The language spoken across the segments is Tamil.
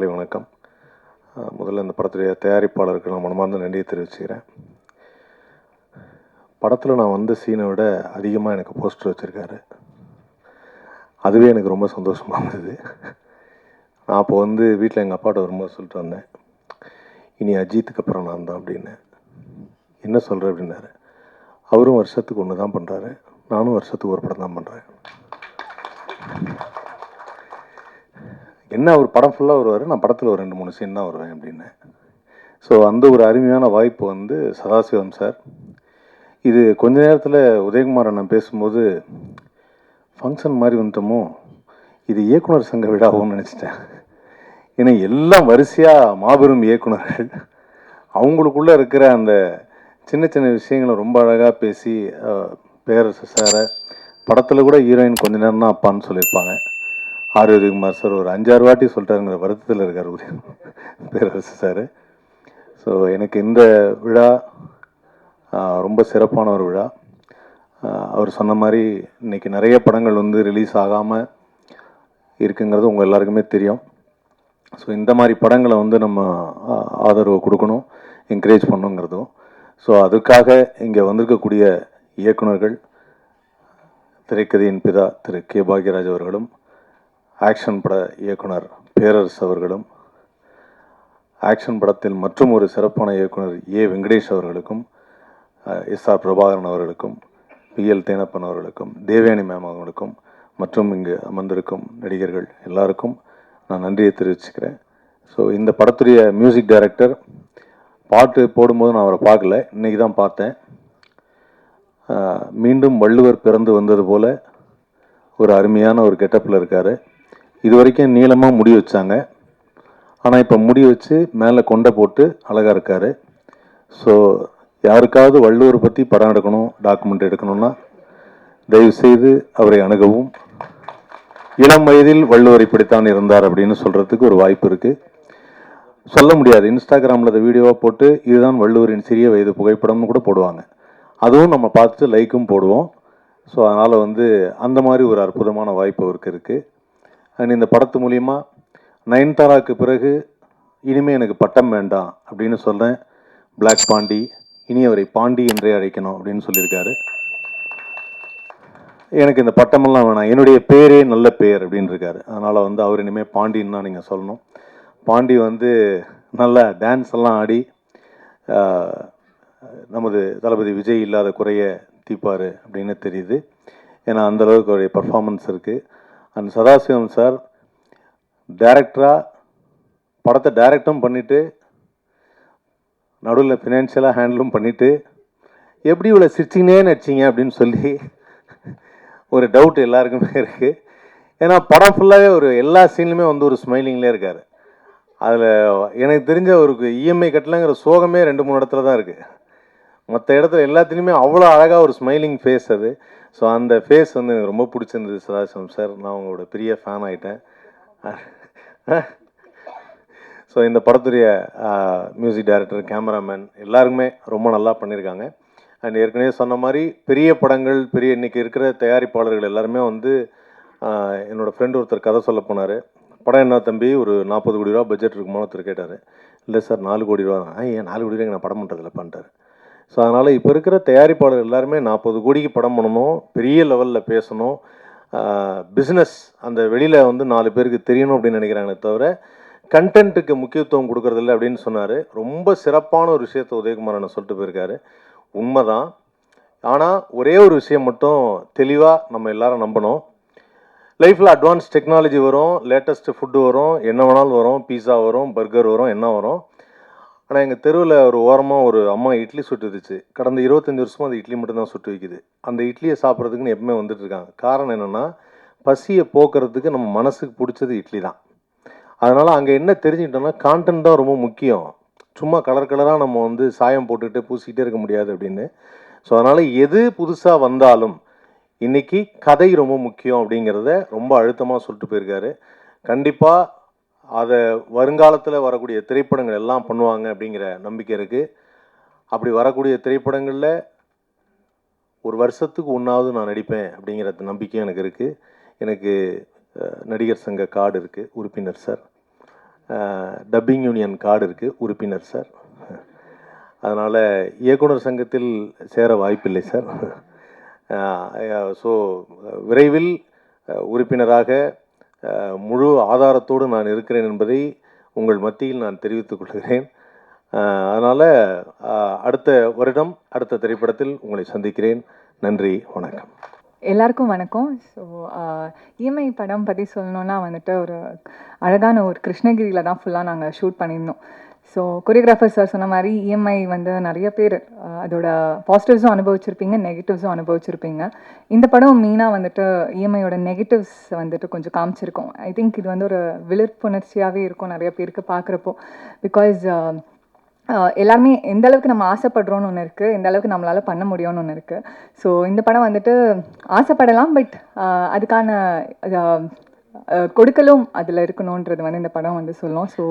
மாலை வணக்கம். முதல்ல இந்த படத்துடைய தயாரிப்பாளருக்கு நான் மனமார்ந்த நன்றியை தெரிவிச்சுக்கிறேன். படத்தில் நான் வந்த சீனை விட அதிகமாக எனக்கு போஸ்டர் வச்சுருக்காரு. அதுவே எனக்கு ரொம்ப சந்தோஷமாக இருந்தது. நான் அப்போ வந்து வீட்டில் எங்கள் அப்பாட்ட வரும்போது சொல்லிட்டு வந்தேன். இனி அஜித்துக்கு அப்புறம் நான் தான் அப்படின்னு. என்ன சொல்கிற அப்படின்னாரு. அவரும் வருஷத்துக்கு ஒன்று தான் பண்ணுறாரு நானும் வருஷத்துக்கு ஒரு படம் தான் பண்ணுறேன் என்ன அவர் படம் ஃபுல்லாக வருவார்? நான் படத்தில் ஒரு ரெண்டு மூணு சீன் தான் வருவேன் அப்படின்னு. ஸோ அந்த ஒரு அருமையான வாய்ப்பு வந்து சதாசிவம் சார் இது கொஞ்ச நேரத்தில் உதயகுமார் அண்ணன் பேசும்போது ஃபங்க்ஷன் மாதிரி வந்துட்டோமோ? இது இயக்குனர் சங்க விழாவோன்னு நினச்சிட்டேன். ஏன்னா எல்லாம் வரிசையாக மாபெரும் இயக்குனர்கள். அவங்களுக்குள்ளே இருக்கிற அந்த சின்ன சின்ன விஷயங்களை ரொம்ப அழகாக பேசி பேரரசு சாரை படத்தில் கூட ஹீரோயின் கொஞ்ச நேரம் தான் அப்பான்னு சொல்லியிருப்பாங்க. ஆர் சார் ஒரு அஞ்சாறு வாட்டி சொல்லிட்டாருங்கிற வருத்தத்தில் இருக்கார் உதய பேரரசு சார். ஸோ எனக்கு இந்த விழா ரொம்ப சிறப்பான ஒரு விழா. அவர் சொன்ன மாதிரி இன்னைக்கு நிறைய படங்கள் வந்து ரிலீஸ் ஆகாமல் இருக்குங்கிறது உங்கள் எல்லாருக்குமே தெரியும். ஸோ இந்த மாதிரி படங்களை வந்து நம்ம ஆ- ஆதரவு கொடுக்கணும் என்கரேஜ் பண்ணுங்கிறதும். ஸோ அதுக்காக இங்கே வந்திருக்கக்கூடிய இயக்குனர்கள் திரைக்கதையின் பிதா திரு கே பாக்யராஜ் அவர்களும் ஆக்ஷன் பட இயக்குனர் பேரரசு அவர்களும் ஆக்ஷன் படத்தில் மற்றும் ஒரு சிறப்பான இயக்குனர் ஏ. வெங்கடேஷ் அவர்களுக்கும் எஸ். ஆர். பிரபாகரன் அவர்களுக்கும் பி. எல். தேனப்பன் அவர்களுக்கும் தேவயானி மேம் அவர்களுக்கும் மற்றும் இங்கு அமர்ந்திருக்கும் நடிகர்கள் எல்லாருக்கும் நான் நன்றியை தெரிவிச்சுக்கிறேன். ஸோ இந்த படத்துடைய மியூசிக் டைரக்டர் பாட்டு போடும்போது நான் அவரை பார்க்கல. இன்றைக்கி தான் பார்த்தேன். மீண்டும் வள்ளுவர் பிறந்து வந்தது போல் ஒரு அருமையான ஒரு கெட்டப்பில் இருக்கார். இது வரைக்கும் நீளமாக முடி வச்சாங்க. ஆனால் இப்போ முடி வச்சு மேலே கொண்டை போட்டு அழகாக இருக்கார். ஸோ யாருக்காவது வள்ளுவர் பற்றி படம் எடுக்கணும் டாக்குமெண்ட் எடுக்கணும்னா தயவு செய்து அவரை அணுகவும். இளம் வயதில் வள்ளுவர் இப்படித்தான் இருந்தார் அப்படின்னு சொல்கிறதுக்கு ஒரு வாய்ப்பு இருக்குது சொல்ல முடியாது. இன்ஸ்டாகிராமில் அந்த வீடியோவாக போட்டு இதுதான் வள்ளுவரின் சிறிய வயது புகைப்படம்னு கூட போடுவாங்க. அதுவும் நம்ம பார்த்துட்டு லைக்கும் போடுவோம். ஸோ அதனால் வந்து அந்த மாதிரி ஒரு அற்புதமான வாய்ப்பு அவருக்கு இருக்குது அண்ட் இந்த படத்து மூலிமா நயன்தாராக்கு பிறகு இனிமேல் எனக்கு பட்டம் வேண்டாம் அப்படின்னு சொல்கிறேன் பிளாக் பாண்டி இனி அவரை பாண்டி என்றே அழைக்கணும் அப்படின்னு சொல்லியிருக்காரு. எனக்கு இந்த பட்டமெல்லாம் வேணாம். என்னுடைய பேரே நல்ல பேர் அப்படின்னு இருக்காரு. அதனால் வந்து அவர் இனிமேல் பாண்டின்னு தான் நீங்கள் சொல்லணும். பாண்டி வந்து நல்லா டான்ஸ் எல்லாம் ஆடி நமது தளபதி விஜய் இல்லாத குறைய தீப்பார் அப்படின்னு தெரியுது. ஏன்னா அந்த அளவுக்கு அவருடைய பர்ஃபார்மன்ஸ் இருக்குது அண்ட் சதாசிவம் சார் டேரக்டராக படத்தை டைரக்டும் பண்ணிவிட்டு நடுவில் ஃபினான்ஷியலாக ஹேண்டிலும் பண்ணிவிட்டு எப்படி இவ்வளோ சிரிச்சிங்கனே நடிச்சிங்க அப்படின்னு சொல்லி ஒரு டவுட் எல்லாருக்குமே இருக்குது ஏன்னா படம் ஃபுல்லாகவே ஒரு எல்லா சீன்லையுமே வந்து ஒரு ஸ்மைலிங்லேயே இருக்கார். அதில் எனக்கு தெரிஞ்ச ஒரு இஎம்ஐ கட்டலங்கிற சோகமே ரெண்டு மூணு இடத்துல தான் இருக்குது மற்ற இடத்துல எல்லாத்துலேயுமே அவ்வளோ அழகாக ஒரு ஸ்மைலிங் ஃபேஸ் அது. ஸோ அந்த ஃபேஸ் வந்து எனக்கு ரொம்ப பிடிச்சிருந்தது சதாசிவம் சார் நான் உங்களோட பெரிய ஃபேன் ஆகிட்டேன் ஸோ இந்த படத்துடைய மியூசிக் டைரக்டர் கேமராமேன் எல்லாருக்குமே ரொம்ப நல்லா பண்ணியிருக்காங்க அண்ட் ஏற்கனவே சொன்ன மாதிரி பெரிய படங்கள் பெரிய இன்னைக்கு இருக்கிற தயாரிப்பாளர்கள் எல்லாருமே வந்து என்னோடய ஃப்ரெண்டு ஒருத்தர் கதை சொல்ல போனார். படம் என்ன தம்பி? ஒரு நாற்பது கோடி ரூபா பட்ஜெட் இருக்குமோ ஒருத்தர் கேட்டார். இல்லை சார் நாலு கோடி ரூபா தான். ஏன் நாலு கோடி ரூபா நான் படம் பண்ணுறதில்ல பண்ணிட்டார். ஸோ அதனால் இப்போ இருக்கிற தயாரிப்பாளர் எல்லாருமே நாற்பது கோடிக்கு படம் பண்ணணும் பெரிய லெவலில் பேசணும். பிஸ்னஸ் அந்த வெளியில் வந்து நாலு பேருக்கு தெரியணும் அப்படின்னு நினைக்கிறாங்களே தவிர கண்டென்ட்டுக்கு முக்கியத்துவம் கொடுக்கறதில்ல அப்படின்னு சொன்னார். ரொம்ப சிறப்பான ஒரு விஷயத்தை உதயகுமார் சொல்லிட்டு போயிருக்காரு. உண்மைதான். ஆனால் ஒரே ஒரு விஷயம் மட்டும் தெளிவாக நம்ம எல்லாரும் நம்பணும். லைஃப்பில் அட்வான்ஸ் டெக்னாலஜி வரும் லேட்டஸ்ட்டு ஃபுட்டு வரும் என்ன வேணாலும் வரும் பீஸா வரும் பர்கர் வரும் என்ன வரும். ஆனால் எங்கள் தெருவில் ஒரு ஓரமாக ஒரு அம்மா இட்லி சுட்டுருச்சு கடந்த இருபத்தஞ்சி வருஷமாக அந்த இட்லி மட்டும்தான் சுட்டு வைக்குது. அந்த இட்லியை சாப்பிட்றதுக்குன்னு எப்பவுமே வந்துட்டுருக்காங்க காரணம் என்னென்னா பசியை போக்குறதுக்கு நம்ம மனசுக்கு பிடிச்சது இட்லி தான். அதனால் அங்கே என்ன தெரிஞ்சுக்கிட்டோம்னா கான்டென்ட் தான் ரொம்ப முக்கியம். சும்மா கலர் கலராக நம்ம வந்து சாயம் போட்டுக்கிட்டு பூசிக்கிட்டே இருக்க முடியாது அப்படின்னு. ஸோ அதனால் எது புதுசாக வந்தாலும் இன்றைக்கி கதை ரொம்ப முக்கியம் அப்படிங்கிறத ரொம்ப அழுத்தமாக சொல்லிட்டு போயிருக்காரு. கண்டிப்பாக அதை வருங்காலத்தில் வரக்கூடிய திரைப்படங்கள் எல்லாம் பண்ணுவாங்க அப்படிங்கிற நம்பிக்கை இருக்குது அப்படி வரக்கூடிய திரைப்படங்களில் ஒரு வருஷத்துக்கு ஒன்றாவது நான் நடிப்பேன் அப்படிங்கிற நம்பிக்கை எனக்கு இருக்குது எனக்கு நடிகர் சங்க கார்டு இருக்குது உறுப்பினர் சார். டப்பிங் யூனியன் கார்டு இருக்குது உறுப்பினர் சார். அதனால் இயக்குனர் சங்கத்தில் சேர வாய்ப்பில்லை சார். ஸோ விரைவில் உறுப்பினராக முழு ஆதாரத்தோடு நான் இருக்கிறேன் என்பதை உங்கள் மத்தியில் நான் தெரிவித்துக் கொள்கிறேன். அதனால் அடுத்த வருடம் அடுத்த திரைப்படத்தில் உங்களை சந்திக்கிறேன். நன்றி வணக்கம். எல்லாருக்கும் வணக்கம். ஸோ இஎம்ஐ படம் பற்றி சொல்லணுன்னா வந்துட்டு ஒரு அழகான ஒரு கிருஷ்ணகிரியில் தான் ஃபுல்லாக நாங்கள் ஷூட் பண்ணியிருந்தோம். ஸோ கொரியோகிராஃபர் சார் சொன்ன மாதிரி இஎம்ஐ வந்து நிறைய பேர் அதோட பாசிட்டிவ்ஸும் அனுபவிச்சிருப்பீங்க நெகட்டிவ்ஸும் அனுபவிச்சிருப்பீங்க. இந்த படம் மெயினாக வந்துட்டு இஎம்ஐயோட நெகட்டிவ்ஸ் வந்துட்டு கொஞ்சம் காமிச்சிருக்கோம். ஐ திங்க் இது வந்து ஒரு விழிப்புணர்ச்சியாகவே இருக்கும் நிறைய பேருக்கு பார்க்குறப்போ. பிகாஸ் எல்லாருமே எந்த அளவுக்கு நம்ம ஆசைப்படுறோன்னு ஒன்று இருக்குது எந்த அளவுக்கு நம்மளால் பண்ண முடியும்னு ஒன்று இருக்குது ஸோ இந்த படம் வந்துட்டு ஆசைப்படலாம் பட் அதுக்கான கொடுக்கலும் அதில் இருக்கணுன்றது வந்து இந்த படம் வந்து சொல்லும். So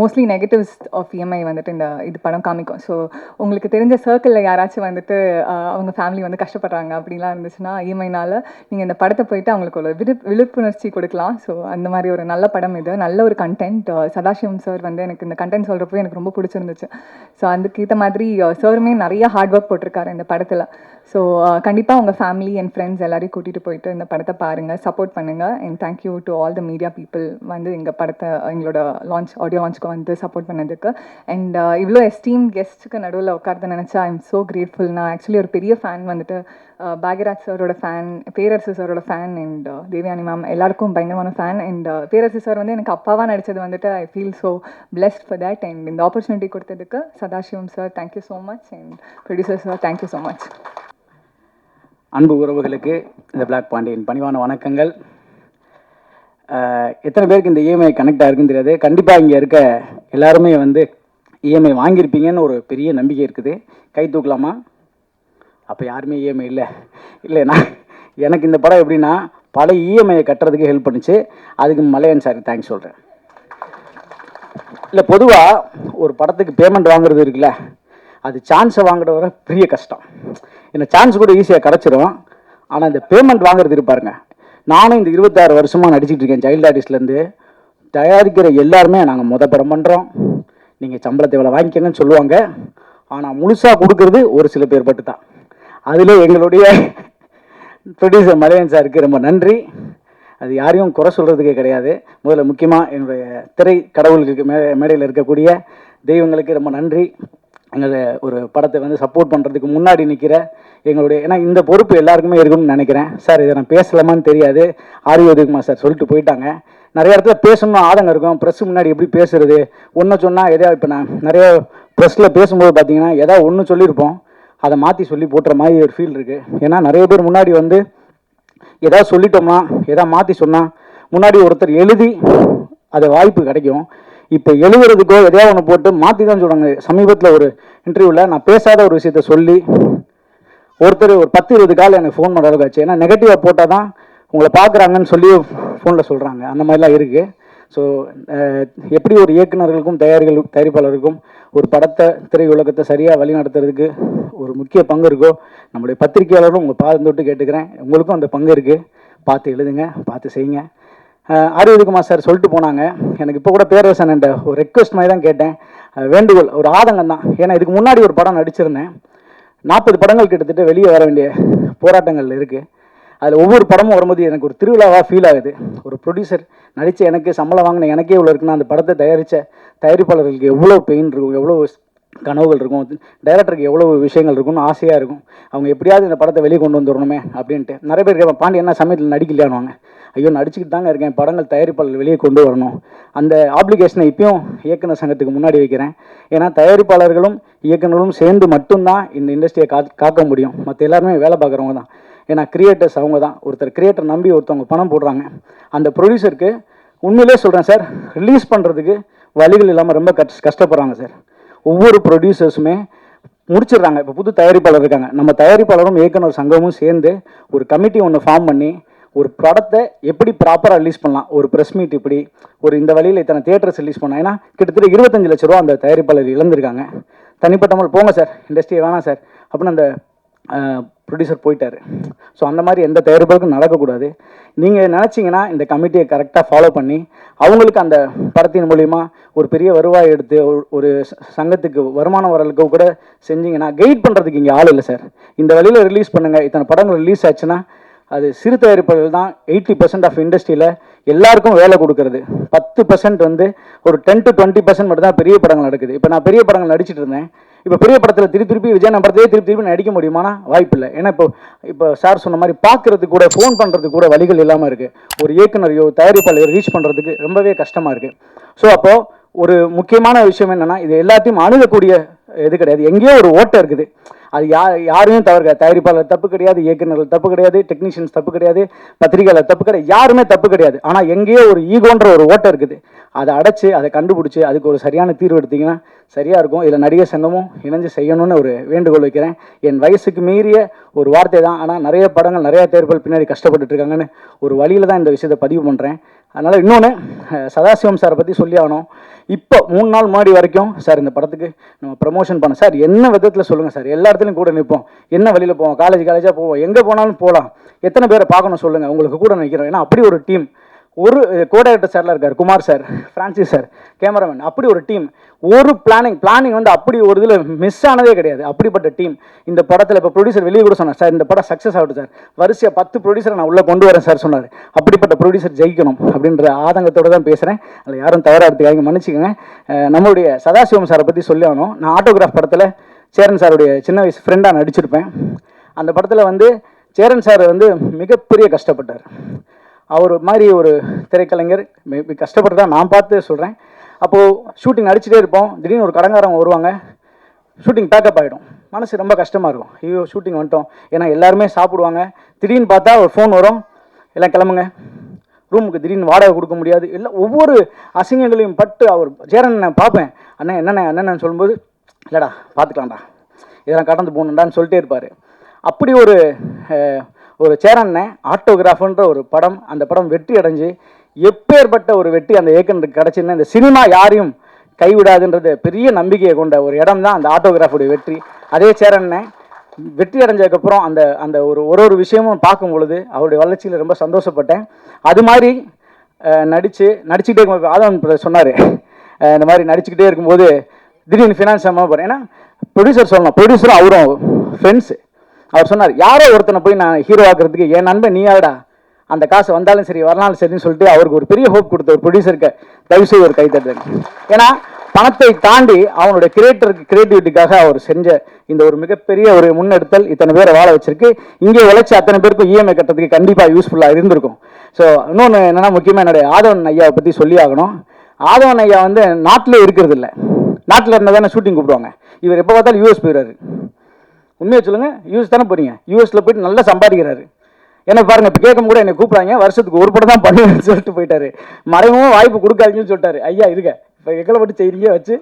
mostly negatives of EMI வந்துட்டு இந்த இது படம் காமிக்கும். ஸோ உங்களுக்கு தெரிஞ்ச சர்க்கிளில் யாராச்சும் வந்துட்டு அவங்க ஃபேமிலி வந்து கஷ்டப்படுறாங்க அப்படிலாம் இருந்துச்சுன்னா இஎம்ஐனால் நீங்கள் இந்த படத்தை போயிட்டு அவங்களுக்கு ஒரு விழு விழிப்புணர்ச்சி கொடுக்கலாம். ஸோ அந்த மாதிரி ஒரு நல்ல படம் இது. நல்ல ஒரு கண்டென்ட் சதாசிவம் சார் வந்து எனக்கு இந்த கண்டென்ட் சொல்கிறப்போ எனக்கு ரொம்ப பிடிச்சிருந்துச்சு. ஸோ அதுக்கேற்ற மாதிரி சாருமே நிறைய ஹார்ட் ஒர்க் போட்டிருக்காரு இந்த படத்தில். ஸோ கண்டிப்பாக உங்கள் ஃபேமிலி அண்ட் ஃப்ரெண்ட்ஸ் எல்லாரையும் கூட்டிகிட்டு போயிட்டு இந்த படத்தை பாருங்கள் சப்போர்ட் பண்ணுங்கள் and thank you to all the media people வந்து எங்கள் படத்தை எங்களோட லான்ச் ஆடியோ லான்ச்க்கு வந்து சப்போர்ட் பண்ணதுக்கு. அண்ட் uh, இவ்வளோ எஸ்டீம் கெஸ்ட்டுக்கு நடுவில் உட்கார்ந்து நினச்சா ஐ எம் ஸோ கிரேட்ஃபுல் நான் ஆக்சுவலி ஒரு பெரிய ஃபேன் வந்துட்டு அஹ், பாக்யராஜ் சாரோட ஃபேன் பேரரசு சாரோட ஃபேன் அண்ட் தேவியானி மேம் எல்லாருக்கும் பயங்கரமான fan and uh, Perarasu sir வந்து எனக்கு அப்பாவாக நடிச்சது வந்துட்டு I feel so blessed for that and இந்த ஆப்பர்ச்சுனிட்டி கொடுத்ததுக்கு Sadasivam sir thank you so much and producer sir thank you so much அன்பு உறவுகளுக்கு இந்த பிளாக் பாண்டியன் பணிவான வணக்கங்கள். எத்தனை பேருக்கு இந்த இஎம்ஐ கனெக்ட் ஆகிருக்குன்னு தெரியாது. கண்டிப்பாக இங்கே இருக்க எல்லாருமே வந்து இஎம்ஐ வாங்கியிருப்பீங்கன்னு ஒரு பெரிய நம்பிக்கை இருக்குது. கை தூக்கலாமா? அப்போ யாருமே இஎம்ஐ இல்லை. இல்லைண்ணா எனக்கு இந்த படம் எப்படின்னா பல இஎம்ஐயை கட்டுறதுக்கு ஹெல்ப் பண்ணுச்சு. அதுக்கு மலையன் சார் தேங்க்ஸ் சொல்கிறேன் இல்லை பொதுவாக ஒரு படத்துக்கு பேமெண்ட் வாங்குறது இருக்குல்ல அது சான்ஸை வாங்குறது வர பெரிய கஷ்டம். இந்த சான்ஸ் கூட ஈஸியாக கிடச்சிரும். ஆனால் இந்த பேமெண்ட் வாங்குறது இருப்பாருங்க நானும் இந்த இருபத்தாறு வருஷமாக நடிச்சிட்டு இருக்கேன். சைல்டு ஆர்டிஸ்ட்லேருந்து தயாரிக்கிற எல்லாருமே நாங்கள் முத படம் பண்ணுறோம் நீங்கள் சம்பளத்தை இவ்வளோ வாங்கிக்கங்கன்னு சொல்லுவாங்க. ஆனால் முழுசாக கொடுக்கறது ஒரு சில பேர் பட்டு தான் அதில் எங்களுடைய ப்ரொடியூசர் மலையன் சாருக்கு ரொம்ப நன்றி. அது யாரையும் குறை சொல்கிறதுக்கே கிடையாது. முதல்ல முக்கியமாக என்னுடைய திரை கடவுளுக்கு மே மேடையில் இருக்கக்கூடிய தெய்வங்களுக்கு ரொம்ப நன்றி. எங்கள் ஒரு படத்தை வந்து சப்போர்ட் பண்ணுறதுக்கு முன்னாடி நிற்கிற எங்களுடைய ஏன்னா இந்த பொறுப்பு எல்லாருக்குமே இருக்கும்னு நினைக்கிறேன். சார் இதை நான் பேசலாமான்னு தெரியாது. ஆரியோதிகுமார் சார் சொல்லிட்டு போயிட்டாங்க. நிறைய இடத்துல பேசணும்னு ஆதங்கம் இருக்கும். ப்ரெஸ் முன்னாடி எப்படி பேசுறது? ஒன்று சொன்னால் எதாவது இப்போ நான் நிறைய ப்ரெஸ்ஸில் பேசும்போது பார்த்தீங்கன்னா எதாவது ஒன்று சொல்லியிருப்போம். அதை மாற்றி சொல்லி போட்டுற மாதிரி ஒரு ஃபீல் இருக்குது ஏன்னா நிறைய பேர் முன்னாடி வந்து எதாவது சொல்லிட்டோம்னா எதாவது மாற்றி சொன்னால் முன்னாடி ஒருத்தர் எழுதி அது வாய்ப்பு கிடைக்கும். இப்போ எழுதுறதுக்கோ எதையாவது ஒன்று போட்டு மாற்றி தான் சொல்கிறாங்க சமீபத்தில் ஒரு இன்டர்வியூவில் நான் பேசாத ஒரு விஷயத்த சொல்லி ஒருத்தர் ஒரு பத்து இருபது கால் எனக்கு ஃபோன் பண்ணுற அளவுக்கு ஆச்சு. ஏன்னா நெகட்டிவாக போட்டால் தான் உங்களை பார்க்குறாங்கன்னு சொல்லி ஃபோனில் சொல்கிறாங்க அந்த மாதிரிலாம் இருக்குது ஸோ எப்படி ஒரு இயக்குனர்களுக்கும் தயாரிகள் தயாரிப்பாளருக்கும் ஒரு படத்தை திரையுலகத்தை சரியாக வழிநடத்துறதுக்கு ஒரு முக்கிய பங்கு இருக்கோ நம்முடைய பத்திரிகையாளரும் உங்கள் பாதம் தொட்டு கேட்டுக்கிறேன். உங்களுக்கும் அந்த பங்கு இருக்குது பார்த்து எழுதுங்க பார்த்து செய்யுங்க. ஆரோக்கியகுமார் சார் சொல்லிட்டு போனாங்க. எனக்கு இப்போ கூட பேரரசன் என்ற ஒரு ரெக்வஸ்ட் மாதிரி தான் கேட்டேன். வேண்டுகோள். ஒரு ஆதங்கம் தான். ஏன்னா இதுக்கு முன்னாடி ஒரு படம் நடிச்சிருந்தேன். நாற்பது படங்கள் கிட்டத்தட்ட வெளியே வர வேண்டிய போராட்டங்கள் இருக்குது அதில் ஒவ்வொரு படமும் வரும்போது எனக்கு ஒரு திருவிழாவாக ஃபீல் ஆகுது. ஒரு ப்ரொடியூசர் நடித்த எனக்கு சம்பளம் வாங்கின எனக்கே இவ்வளோ இருக்குன்னா அந்த படத்தை தயாரித்த தயாரிப்பாளர்களுக்கு எவ்வளோ பெயின் இருக்கும் எவ்வளோ கனவுகள் இருக்கும் டைரக்டருக்கு எவ்வளோ விஷயங்கள் இருக்கும்னு ஆசையாக இருக்கும். அவங்க எப்படியாவது இந்த படத்தை வெளியே கொண்டு வந்துடணுமே அப்படின்ட்டு. நிறைய பேர் கேட்பாங்க பாண்டி என்ன சமயத்தில் நடிக்கலையானுவாங்க ஐயோ நடிச்சுக்கிட்டு தாங்க இருக்கேன். படங்கள் தயாரிப்பாளர் வெளியே கொண்டு வரணும். அந்த ஆப்ளிகேஷனை இப்பயும் இயக்குனர் சங்கத்துக்கு முன்னாடி வைக்கிறேன். ஏன்னா தயாரிப்பாளர்களும் இயக்குனரும் சேர்ந்து மட்டும்தான் இந்த இண்டஸ்ட்ரியை கா காக்க முடியும். மற்ற எல்லாருமே வேலை பார்க்குறவங்க தான். ஏன்னா கிரியேட்டர்ஸ் அவங்க தான். ஒருத்தர் கிரியேட்டர் நம்பி ஒருத்தவங்க பணம் போடுறாங்க. அந்த ப்ரொடியூசருக்கு உண்மையிலே சொல்கிறேன் சார் ரிலீஸ் பண்ணுறதுக்கு வழிகள் இல்லாமல் ரொம்ப கஷ் கஷ்டப்படுறாங்க சார். ஒவ்வொரு ப்ரொடியூசர்ஸுமே முடிச்சிடுறாங்க. இப்போ புது தயாரிப்பாளர் இருக்காங்க. நம்ம தயாரிப்பாளரும் இயக்குனர் சங்கமும் சேர்ந்து ஒரு கமிட்டி ஒன்று ஃபார்ம் பண்ணி ஒரு படத்தை எப்படி ப்ராப்பராக ரிலீஸ் பண்ணலாம்? ஒரு ப்ரெஸ் மீட் இப்படி ஒரு இந்த வழியில் இத்தனை தியேட்டர்ஸ் ரிலீஸ் பண்ணலாம்? ஏன்னா கிட்டத்தட்ட இருபத்தஞ்சு லட்ச ரூபா அந்த தயாரிப்பாளர் இழந்திருக்காங்க. தனிப்பட்ட முறை போங்க சார் இண்டஸ்ட்ரியை வேணாம் சார் அப்படின்னு அந்த ப்ரொடியூசர் போயிட்டார். ஸோ அந்த மாதிரி எந்த தயாரிப்புக்கும் நடக்கக்கூடாது. நீங்கள் நினச்சிங்கன்னா இந்த கமிட்டியை கரெக்டாக ஃபாலோ பண்ணி அவங்களுக்கு அந்த படத்தின் மூலிமா ஒரு பெரிய வருவாய் எடுத்து ஒரு- ஒரு சங்கத்துக்கு வருமானம் வரலுக்கு கூட செஞ்சீங்கன்னா கைட் பண்ணுறதுக்கு இங்கே ஆள் இல்லை சார். இந்த வழியில் ரிலீஸ் பண்ணுங்கள் இத்தனை படங்கள் ரிலீஸ் ஆச்சுன்னா அது சிறு தயாரிப்பாளர்கள் தான் எயிட்டி பர்சன்ட் ஆஃப் இண்டஸ்ட்ரியில் எல்லாருக்கும் வேலை கொடுக்கறது. பத்து பர்சன்ட் வந்து ஒரு டென் டு டுவெண்ட்டி பர்சன்ட் மட்டும் தான் பெரிய படங்கள் நடக்குது. இப்போ நான் பெரிய படங்கள் நடிச்சிட்டு இருந்தேன். இப்போ பெரிய படத்தில் திருப்பி திருப்பி விஜய் நான் படத்தையே திருப்பி திருப்பி நடிக்க முடியுமானா வாய்ப்பு இல்லை ஏன்னா இப்போ இப்போ சார் சொன்ன மாதிரி பார்க்கறதுக்கு கூட ஃபோன் பண்ணுறதுக்கு கூட வழிகள் இல்லாமல் இருக்குது ஒரு இயக்குனரையோ தயாரிப்பாளரையோ ரீச் பண்ணுறதுக்கு ரொம்பவே கஷ்டமாக இருக்குது ஸோ அப்போது ஒரு முக்கியமான விஷயம் என்னென்னா இது எல்லாத்தையும் அணுகக்கூடிய இது கிடையாது. எங்கேயோ ஒரு ஓட்டை இருக்குது. அது யா யாரையும் தவறு தயாரிப்பாளர் தப்பு கிடையாது இயக்குநர்கள் தப்பு கிடையாது டெக்னீஷியன்ஸ் தப்பு கிடையாது பத்திரிகையாளர் தப்பு கிடையாது யாருமே தப்பு கிடையாது. ஆனால் எங்கேயோ ஒரு ஈகோன்ற ஒரு ஓட்டை இருக்குது. அதை அடைச்சு அதை கண்டுபிடிச்சி அதுக்கு ஒரு சரியான தீர்வு எடுத்திங்கன்னா சரியாக இருக்கும். இதில் நடிகர் சங்கமும் இணைஞ்சு செய்யணும்னு ஒரு வேண்டுகோள் வைக்கிறேன். என் வயசுக்கு மீறிய ஒரு வார்த்தை தான். ஆனால் நிறைய படங்கள் நிறைய தேர்வுகள் பின்னாடி கஷ்டப்பட்டுட்டு இருக்காங்கன்னு ஒரு வழியில் தான் இந்த விஷயத்தை பதிவு பண்ணுறேன் அதனால் இன்னொன்று சதாசிவம் சாரை பற்றி சொல்லி ஆகணும். இப்போ மூணு நாள் முன்னாடி வரைக்கும் சார் இந்த படத்துக்கு நம்ம ப்ரமோஷன் பண்ண சார் என்ன விதத்தில் சொல்லுங்கள் சார்? எல்லா இடத்துலையும் கூட நிற்போம் என்ன வழியில் போவோம்? காலேஜ் காலேஜாக போவோம். எங்கே போனாலும் போகலாம் எத்தனை பேரை பார்க்கணும் சொல்லுங்கள் உங்களுக்கு கூட நிற்கிறோம் ஏன்னா அப்படி ஒரு டீம் ஒரு கோடைரக்டர் சார்லாம் இருக்கார் Kumar sir Francis sir cameraman அப்படி ஒரு டீம் ஒரு பிளானிங் பிளானிங் வந்து அப்படி ஒரு இதில் மிஸ் ஆனதே கிடையாது. அப்படிப்பட்ட டீம் இந்த படத்தில் இப்போ ப்ரொடியூசர் வெளியே கூட சொன்னார் சார் இந்த படம் சக்ஸஸ் ஆகட்டும் சார் வரிசையாக பத்து ப்ரொடியூசரை நான் உள்ளே கொண்டு வரேன் சார் சொன்னார். அப்படிப்பட்ட ப்ரொடியூசர் ஜெயிக்கணும் அப்படின்ற ஆதங்கத்தோடு தான் பேசுகிறேன் அதில் யாரும் தவறாக எடுத்துக்காங்க மன்னிச்சுக்கோங்க. நம்மளுடைய சதாசிவம் சாரை பற்றி சொல்லி ஆகணும். நான் ஆட்டோகிராஃப் படத்தில் சேரன் சாருடைய சின்ன வயசு ஃப்ரெண்டாக நடிச்சிருப்பேன். அந்த படத்தில் வந்து சேரன் சார் வந்து மிகப்பெரிய கஷ்டப்பட்டார். அவர் மாதிரி ஒரு திரைக்கலைஞர் மே- கஷ்டப்பட்டு தான் நான் பார்த்து சொல்கிறேன் அப்போது ஷூட்டிங் நடிச்சிட்டே இருப்போம். திடீர்னு ஒரு கடங்காரங்க வருவாங்க. ஷூட்டிங் பேக்கப் ஆகிடும் மனசு ரொம்ப கஷ்டமாக இருக்கும். ஐயோ ஷூட்டிங் வந்துட்டோம். ஏன்னா எல்லாருமே சாப்பிடுவாங்க. திடீர்னு பார்த்தா ஒரு ஃபோன் வரும். எல்லாம் கிளம்புங்க. ரூமுக்கு திடீர்னு வாடகை கொடுக்க முடியாது. இல்லை ஒவ்வொரு அசிங்கங்களையும் பட்டு அவர் சேரன் நான் பார்ப்பேன். அண்ணன் என்னண்ணே அண்ணன் சொல்லும்போது இல்லைடா பார்த்துக்கலாம்டா இதெல்லாம் கடந்து போகணுண்டான்னு சொல்லிட்டே இருப்பார். அப்படி ஒரு ஒரு சேரண்ணன் ஆட்டோகிராஃப்ன்ற ஒரு படம் அந்த படம் வெற்றி அடைஞ்சு எப்பேற்பட்ட ஒரு வெற்றி அந்த இயக்குனருக்கு கிடச்சுன்னு இந்த சினிமா யாரையும் கைவிடாதுன்றது பெரிய நம்பிக்கையை கொண்ட ஒரு இடம் தான் அந்த ஆட்டோகிராஃபுடைய வெற்றி. அதே சேரண்ணன் வெற்றி அடைஞ்சதுக்கப்புறம் அந்த அந்த ஒரு ஒரு ஒரு விஷயமும் பார்க்கும் பொழுது அவருடைய வளர்ச்சியில் ரொம்ப சந்தோஷப்பட்டேன். அது மாதிரி நடித்து நடிச்சுக்கிட்டே இருக்கும் ஆதவன் சொன்னார். இந்த மாதிரி நடிச்சுக்கிட்டே இருக்கும்போது திடீர்னு ஃபினான்ஸ் அம்மா போகிறேன் ஏன்னா ப்ரொடியூசர் சொல்லணும். ப்ரொடியூசரும் அவரும் ஃப்ரெண்ட்ஸு அவர் சொன்னார் யாரோ ஒருத்தனை போய் நான் ஹீரோ ஆக்குறதுக்கு என் நண்பன் நீ யாரடா? அந்த காசு வந்தாலும் சரி வரலாலும் சரின்னு சொல்லிட்டு அவருக்கு ஒரு பெரிய ஹோப் கொடுத்த ஒரு ப்ரொடியூசருக்கு தயவு ஒரு கை தட்டுங்க. ஏன்னா பணத்தை தாண்டி அவனுடைய கிரியேட்டருக்கு கிரியேட்டிவிட்டிக்காக அவர் செஞ்ச இந்த ஒரு மிகப்பெரிய ஒரு முன்னெடுத்தல் இத்தனை பேரை வாழ வச்சிருக்கு. இங்கே உழைச்சி அத்தனை பேருக்கும் இஎம்ஐ கட்டுறதுக்கு கண்டிப்பாக யூஸ்ஃபுல்லாக இருந்திருக்கும். ஸோ இன்னொன்று என்னென்னா முக்கியமாக என்னுடைய ஆதவன் ஐயாவை பற்றி சொல்லி ஆகணும். ஆதவன் ஐயா வந்து நாட்டிலே இருக்கிறது இல்லை நாட்டில் இருந்தால் தானே ஷூட்டிங் கூப்பிடுவாங்க. இவர் எப்போ பார்த்தாலும் யூஎஸ் போயிடுறாரு. உண்மையை சொல்லுங்கள் யூஎஸ் தானே போறீங்க. யூஎஸில் போயிட்டு நல்லா சம்பாதிக்கிறாரு. என்னை பாருங்க இப்போ கேட்கும் கூட என்னை கூப்பிடாங்க. வருஷத்துக்கு ஒரு படம் தான் பண்ணுவேன்னு சொல்லிட்டு போயிட்டாரு. மறைமுகம் வாய்ப்பு கொடுக்காதீங்கன்னு சொல்லிட்டாரு. ஐயா இருக்க இப்போ எங்களை மட்டும் வச்சு.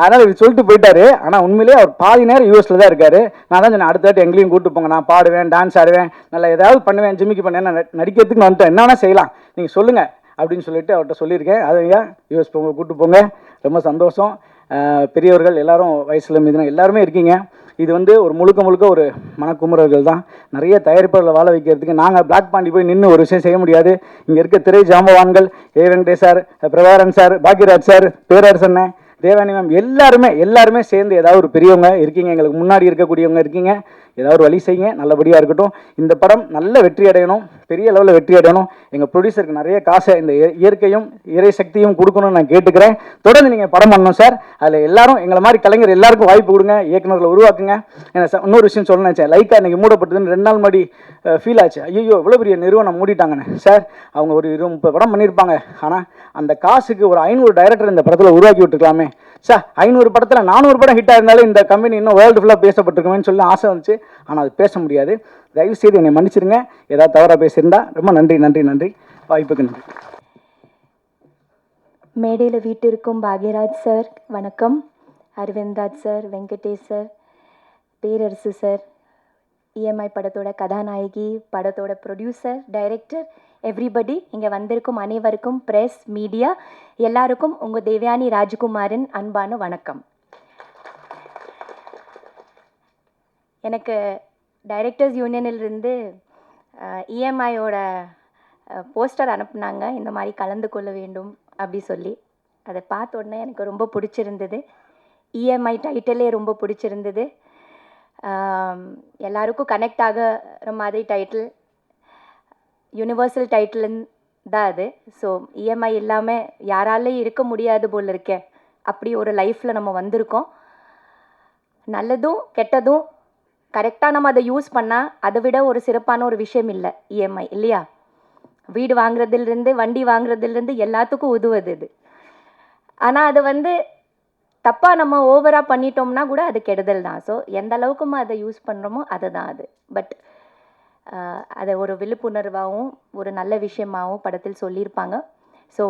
அதனால் இவர் சொல்லிட்டு போயிட்டாரு. ஆனால் உண்மையிலேயே அவர் பாதி நேரம் யூஎஸில் தான் இருக்காரு. நான் தான் சொன்னேன் அடுத்த வாட்டி எங்களையும் கூட்டு போங்க. நான் பாடுவேன் டான்ஸ் ஆடுவேன். நல்லா ஏதாவது பண்ணுவேன் ஜிம்மிக்கு பண்ணேன் நான் நடிக்கிறதுக்கு நான் வந்துட்டேன். என்ன செய்யலாம். நீங்கள் சொல்லுங்கள் அப்படின்னு சொல்லிட்டு அவர்கிட்ட சொல்லியிருக்கேன். அது ஐயா யூஎஸ் போங்க கூட்டு போங்க. ரொம்ப சந்தோஷம். பெரியவர்கள் எல்லாரும் வயசில் மீதினா எல்லாருமே இருக்கீங்க. இது வந்து ஒரு முழுக்க முழுக்க ஒரு மனக்குமுறர்கள் தான். நிறைய தயாரிப்பாளர்களை வாழ வைக்கிறதுக்கு நாங்கள் பிளாக் பாண்டி போய் நின்று ஒரு விஷயம் செய்ய முடியாது. இங்கே இருக்க திரை ஜாம்பவான்கள் A Venkatesh sir Prabhakaran sir Bhagyaraj sir பேரரசண்ணே Devayani ma'am எல்லாருமே எல்லாருமே சேர்ந்து ஏதாவது ஒரு பெரியவங்க இருக்கீங்க. எங்களுக்கு முன்னாடி இருக்கக்கூடியவங்க இருக்கீங்க. ஏதாவது வழி செய்யுங்க நல்லபடியாக இருக்கட்டும். இந்த படம் நல்ல வெற்றி அடையணும் பெரிய லெவலில் வெற்றி அடையணும். எங்கள் ப்ரொடியூசருக்கு நிறைய காசை இந்த இயற்கையும் இறை சக்தியும் கொடுக்கணும்னு நான் கேட்டுக்கிறேன். தொடர்ந்து நீங்கள் படம் பண்ணணும் சார். அதில் எல்லாரும் எங்களை மாதிரி கலைஞர் எல்லாருக்கும் வாய்ப்பு கொடுங்க இயக்குநர்களை உருவாக்குங்க. எனக்கு இன்னொரு விஷயம் சொல்லணும் நினச்சேன். லைக்காக இன்றைக்கி மூடப்பட்டதுன்னு ரெண்டு நாள் முன்னாடி ஃபீல் ஆச்சு. ஐயோ இவ்வளோ பெரிய நிறுவனம் மூடிட்டாங்கன்னு. சார் அவங்க ஒரு இருபது முப்பது படம் பண்ணியிருப்பாங்க ஆனால் அந்த காசுக்கு ஒரு ஐநூறு டைரக்டர் இந்த படத்தில் உருவாக்கி விட்டுருக்கலாமே சார் ஐநூறு படத்தில் நானூறு படம் ஹிட் ஆயிருந்தாலும் இந்த கம்பெனி இன்னும் வேர்ல்டு ஃபுல்லாக பேசப்பட்டிருக்குமேன்னு சொல்லி ஆசை வந்துச்சு. ஆனால் அது பேச முடியாது. தயவு செய்து என்னை மன்னிச்சிருங்க. ஏதாவது தவறாக பேசியிருந்தா ரொம்ப நன்றி நன்றி நன்றி. வாய்ப்புக்கு நன்றி. மேடையில் வீட்டிற்கும் பாக்யராஜ் சார் வணக்கம். Aravindraj sir Venkatesh sir Perarasu sir EMI படத்தோட கதாநாயகி படத்தோட ப்ரொடியூசர் டைரக்டர் எவ்ரிபடி இங்கே வந்திருக்கும் அனைவருக்கும் ப்ரெஸ் மீடியா எல்லாருக்கும் உங்கள் தேவயானி ராஜ்குமாரின் அன்பான வணக்கம். எனக்கு டைரக்டர்ஸ் யூனியனிலிருந்து இஎம்ஐயோட போஸ்டர் அனுப்புனாங்க. இந்த மாதிரி கலந்து கொள்ள வேண்டும் அப்படி சொல்லி. அதை பார்த்த உடனே எனக்கு ரொம்ப பிடிச்சிருந்தது. இஎம்ஐ டைட்டிலே ரொம்ப பிடிச்சிருந்தது. எல்லாருக்கும் கனெக்ட் ஆகிற மாதிரி டைட்டில் யூனிவர்சல் டைட்டில் தான் அது. ஸோ இஎம்ஐ இல்லாமல் யாராலையும் இருக்க முடியாது போல் இருக்கே. அப்படி ஒரு லைஃப்பில் நம்ம வந்திருக்கோம். நல்லதும் கெட்டதும் கரெக்டாக நம்ம அதை யூஸ் பண்ணால் அதை விட ஒரு சிறப்பான ஒரு விஷயம் இல்லை இஎம்ஐ இல்லையா? வீடு வாங்குறதுலேருந்து வண்டி வாங்குறதுலேருந்து எல்லாத்துக்கும் உதவுது இது. ஆனால் அது வந்து தப்பாக நம்ம ஓவராக பண்ணிட்டோம்னா கூட அது கெடுதல் தான். ஸோ எந்த அளவுக்கு நம்ம அதை யூஸ் பண்ணுறோமோ அதுதான் அது. பட் அதை ஒரு விழிப்புணர்வாகவும் ஒரு நல்ல விஷயமாகவும் படத்தில் சொல்லியிருப்பாங்க. ஸோ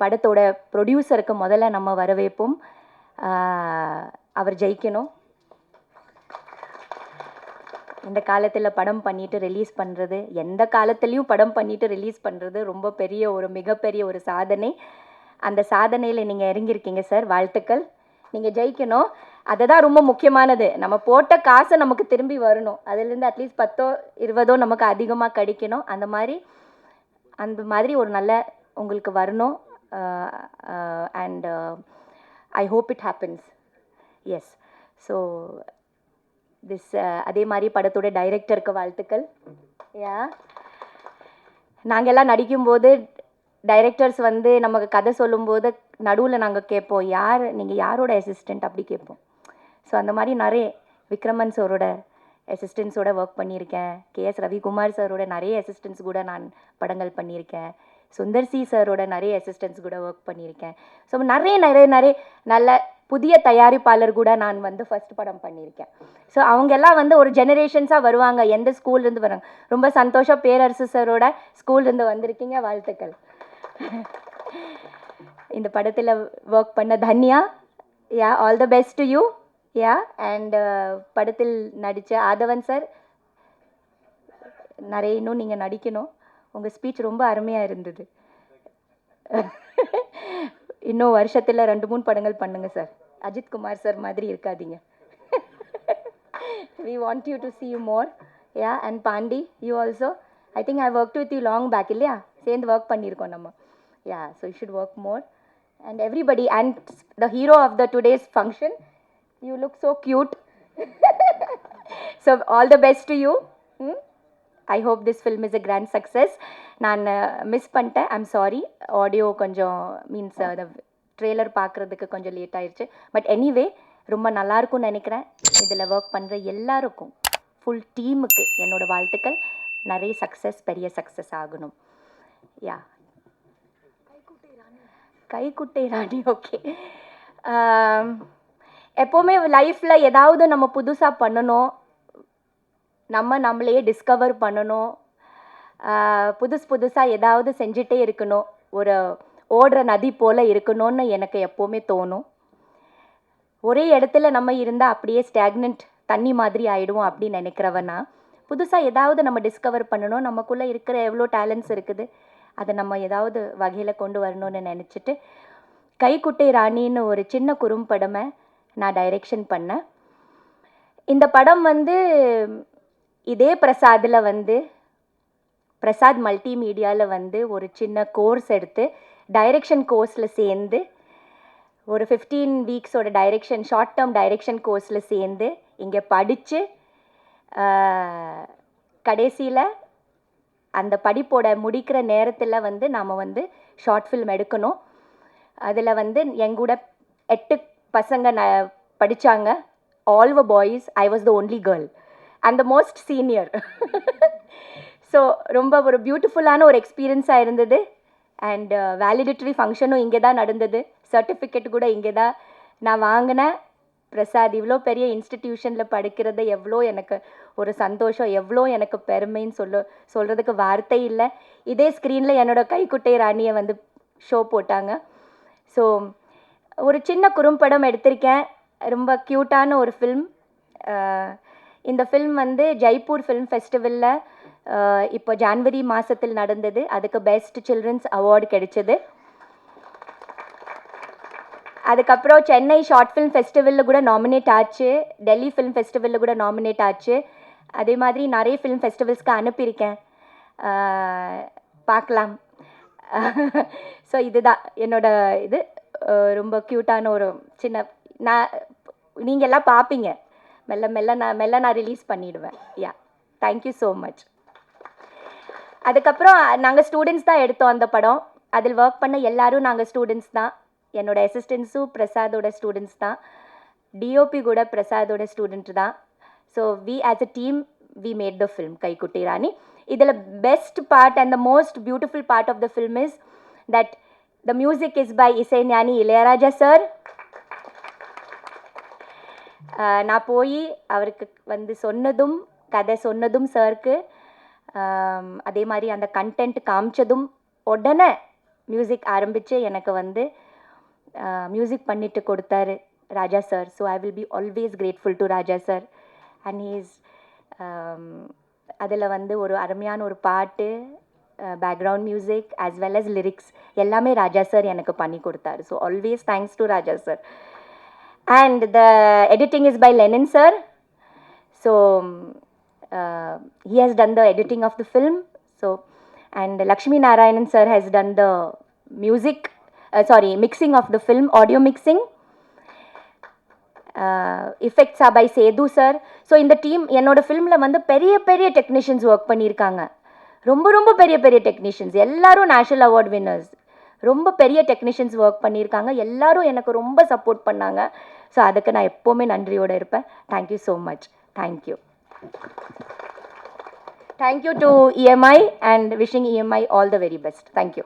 படத்தோட ப்ரொடியூசருக்கு முதல்ல நம்ம வரவேற்போம். அவர் ஜெயிக்கணும். இந்த காலத்தில் படம் பண்ணிட்டு ரிலீஸ் பண்ணுறது எந்த காலத்துலேயும் படம் பண்ணிட்டு ரிலீஸ் பண்ணுறது ரொம்ப பெரிய ஒரு மிகப்பெரிய ஒரு சாதனை. அந்த சாதனையில் நீங்கள் இறங்கியிருக்கீங்க சார். வாழ்த்துக்கள். நீங்கள் ஜெயிக்கணும். அதுதான் ரொம்ப முக்கியமானது. நம்ம போட்ட காசை நமக்கு திரும்பி வரணும். அதுலேருந்து அட்லீஸ்ட் பத்தோ இருபதோ நமக்கு அதிகமாக கிடைக்கணும். அந்த மாதிரி அந்த மாதிரி ஒரு நல்ல உங்களுக்கு வரணும். And I hope it happens yes so this அதே மாதிரி படத்தோட டைரக்டருக்கு வாழ்த்துக்கள். யா நாங்கள் எல்லாம் நடிக்கும்போது டைரக்டர்ஸ் வந்து நமக்கு கதை சொல்லும்போது நடுவில் நாங்கள் கேட்போம் யார்? நீங்கள் யாரோட அசிஸ்டண்ட் அப்படி கேட்போம். ஸோ அந்த மாதிரி நிறைய விக்ரமன் சாரோட அசிஸ்டன்ஸோட ஒர்க் பண்ணியிருக்கேன். கேஎஸ் ரவிக்குமார் சாரோட நிறைய அசிஸ்டன்ஸ் கூட நான் படங்கள் பண்ணியிருக்கேன். சுந்தர் சி சாரோட நிறைய அசிஸ்டன்ஸ் கூட ஒர்க் பண்ணியிருக்கேன். ஸோ நிறைய நிறைய நிறைய நல்ல புதிய தயாரிப்பாளர் கூட நான் வந்து ஃபர்ஸ்ட் படம் பண்ணியிருக்கேன். ஸோ அவங்க எல்லாம் வந்து ஒரு ஜெனரேஷன்ஸாக வருவாங்க. எந்த ஸ்கூல்லேருந்து வராங்க? ரொம்ப சந்தோஷம். பேரரசு சாரோட ஸ்கூல்லேருந்து வந்திருக்கீங்க. வாழ்த்துக்கள். இந்த படத்தில் ஒர்க் பண்ண Dhanya. Yeah all the best to you yeah and uh, படத்தில் நடித்த ஆதவன் சார் நிறைய இன்னும் நீங்கள் நடிக்கணும். உங்கள் ஸ்பீச் ரொம்ப அருமையாக இருந்தது. இன்னும் வருஷத்தில் ரெண்டு மூணு படங்கள் பண்ணுங்கள் சார் அஜித் குமார் சார் மாதிரி இருக்காதீங்க. We want you to see you more yeah and Pandi you also I think I work with you long back இல்லையா? சேர்ந்து ஒர்க் பண்ணியிருக்கோம் நம்ம. Yeah so you should work more and everybody and the hero of the today's function you look so cute so all the best to you I hope this film is a grand success நான் மிஸ் பண்ணிட்டேன் ஐம் சாரி ஆடியோ கொஞ்சம் மீன்ஸ் அந்த ட்ரெய்லர் பார்க்குறதுக்கு கொஞ்சம் லேட் ஆயிடுச்சு பட் எனிவே ரொம்ப நல்லாயிருக்கும்னு நினைக்கிறேன் இதில் ஒர்க் பண்ணுற எல்லாருக்கும் ஃபுல் டீமுக்கு என்னோடய வாழ்த்துக்கள் நிறைய சக்ஸஸ் பெரிய சக்ஸஸ் ஆகணும் யா கைக்குட்டை ராணி ஓகே எப்போவுமே லைஃப்பில் ஏதாவது நம்ம புதுசாக பண்ணணும். நம்ம நம்மளையே டிஸ்கவர் பண்ணணும். புதுசு புதுசாக ஏதாவது செஞ்சிட்டே இருக்கணும். ஒரு ஓடுற நதி போல் இருக்கணும்னு எனக்கு எப்போவுமே தோணும். ஒரே இடத்துல நம்ம இருந்தால் அப்படியே ஸ்டாக்னண்ட் தண்ணி மாதிரி ஆகிடுவோம் அப்படின்னு நினைக்கிறவனா புதுசாக ஏதாவது நம்ம டிஸ்கவர் பண்ணணும். நமக்குள்ளே இருக்கிற எவ்வளோ டேலண்ட்ஸ் இருக்குது அதை நம்ம ஏதாவது வகையில் கொண்டு வரணும்னு நினச்சிட்டு கைக்குட்டை ராணின்னு ஒரு சின்ன குறும்படமை நான் டைரெக்ஷன் பண்ணேன். இந்த படம் வந்து இதே பிரசாதில் வந்து பிரசாத் மல்டிமீடியாவில் வந்து ஒரு சின்ன கோர்ஸ் எடுத்து டைரெக்ஷன் கோர்ஸில் சேர்ந்து ஒரு ஃபிஃப்டீன் வீக்ஸோட டைரெக்ஷன் ஷார்ட் டேர்ம் டைரெக்ஷன் கோர்ஸில் சேர்ந்து இங்கே படித்து கடைசியில் அந்த படிப்போட முடிக்கிற நேரத்தில் வந்து நாம் வந்து ஷார்ட் ஃபில்ம் எடுக்கணும். அதில் வந்து எங்கூட எட்டு பசங்க ந படித்தாங்க all were boys I was the only girl and the most senior so ரொம்ப ஒரு பியூட்டிஃபுல்லான ஒரு எக்ஸ்பீரியன்ஸாக இருந்தது. அண்ட் வேலிடிட்டரி ஃபங்க்ஷனும் இங்கே தான் நடந்தது. சர்டிஃபிகேட் கூட இங்கே தான் நான் வாங்கினேன். பிரசாத் இவ்வளோ பெரிய இன்ஸ்டிடியூஷனில் படிக்கிறது எவ்வளோ எனக்கு ஒரு சந்தோஷம் எவ்வளோ எனக்கு பெருமைன்னு சொல்ல சொல்கிறதுக்கு வார்த்தை இல்லை. இதே ஸ்க்ரீனில் என்னோட கைக்குட்டை ராணியை வந்து ஷோ போட்டாங்க. ஸோ ஒரு சின்ன குறும்படம் எடுத்திருக்கேன். ரொம்ப க்யூட்டான ஒரு ஃபில்ம் இந்த ஃபில்ம் வந்து ஜெய்ப்பூர் ஃபில்ம் ஃபெஸ்டிவலில் இப்போ ஜான்வரி மாதத்தில் நடந்தது. அதுக்கு பெஸ்ட் சில்ட்ரன்ஸ் அவார்டு கிடைச்சது. அதுக்கப்புறம் சென்னை ஷார்ட் ஃபிலிம் ஃபெஸ்டிவலில் கூட நாமினேட் ஆச்சு. டெல்லி ஃபிலிம் ஃபெஸ்டிவலில் கூட நாமினேட் ஆச்சு. அதே மாதிரி நிறைய ஃபிலிம் ஃபெஸ்டிவல்ஸ்க்கு அனுப்பியிருக்கேன். பார்க்கலாம். ஸோ இதுதான் என்னோட இது. ரொம்ப க்யூட்டான ஒரு சின்ன நான் நீங்கள் எல்லாம் பார்ப்பீங்க மெல்ல மெல்ல நான் மெல்ல நான் ரிலீஸ் பண்ணிடுவேன். யா தேங்க்யூ ஸோ மச் அதுக்கப்புறம் நாங்கள் ஸ்டூடெண்ட்ஸ் தான் எடுத்தோம் அந்த படம். அதில் ஒர்க் பண்ண எல்லாரும் நாங்கள் ஸ்டூடெண்ட்ஸ் தான். என்னோட அசிஸ்டன்ஸும் பிரசாதோட ஸ்டூடெண்ட்ஸ் தான். டிஓபி கூட பிரசாதோட ஸ்டூடெண்ட் தான். So we as a team we made the film Kaikutti Rani இதில் best part and the most beautiful part of the film is that the music is by Isai Gnani Ilaiyaraaja sir நான் போய் அவருக்கு வந்து சொன்னதும் கதை சொன்னதும் சாருக்கு அதே மாதிரி அந்த கண்டென்ட் காமிச்சதும் உடனே மியூசிக் ஆரம்பித்து எனக்கு வந்து மியூசிக் பண்ணிட்டு கொடுத்தாரு Raja sir so I will be always grateful to Raja sir and his அதில் வந்து ஒரு அருமையான ஒரு பாட்டு background music as well as lyrics எல்லாமே ராஜா சார் எனக்கு பண்ணி கொடுத்தாரு so always thanks to Raja sir and the editing is by Lenin sir so he has done the editing of the film so and Lakshmi Narayanan sir has done the music sorry mixing of the film audio mixing இஃபெக்ட்ஸா by Sethu sir so இந்த டீம் என்னோட ஃபிலிமில் வந்து பெரிய பெரிய டெக்னீஷியன்ஸ் ஒர்க் பண்ணியிருக்காங்க ரொம்ப ரொம்ப பெரிய பெரிய டெக்னீஷியன்ஸ் எல்லாரும் நேஷனல் அவார்ட் வின்னர்ஸ் ரொம்ப பெரிய டெக்னீஷியன்ஸ் ஒர்க் பண்ணியிருக்காங்க. எல்லாரும் எனக்கு ரொம்ப சப்போர்ட் பண்ணாங்க. ஸோ அதுக்கு நான் எப்போவுமே நன்றியோடு இருப்பேன். Thank you so much thank you thank you to EMI and wishing EMI all the very best thank you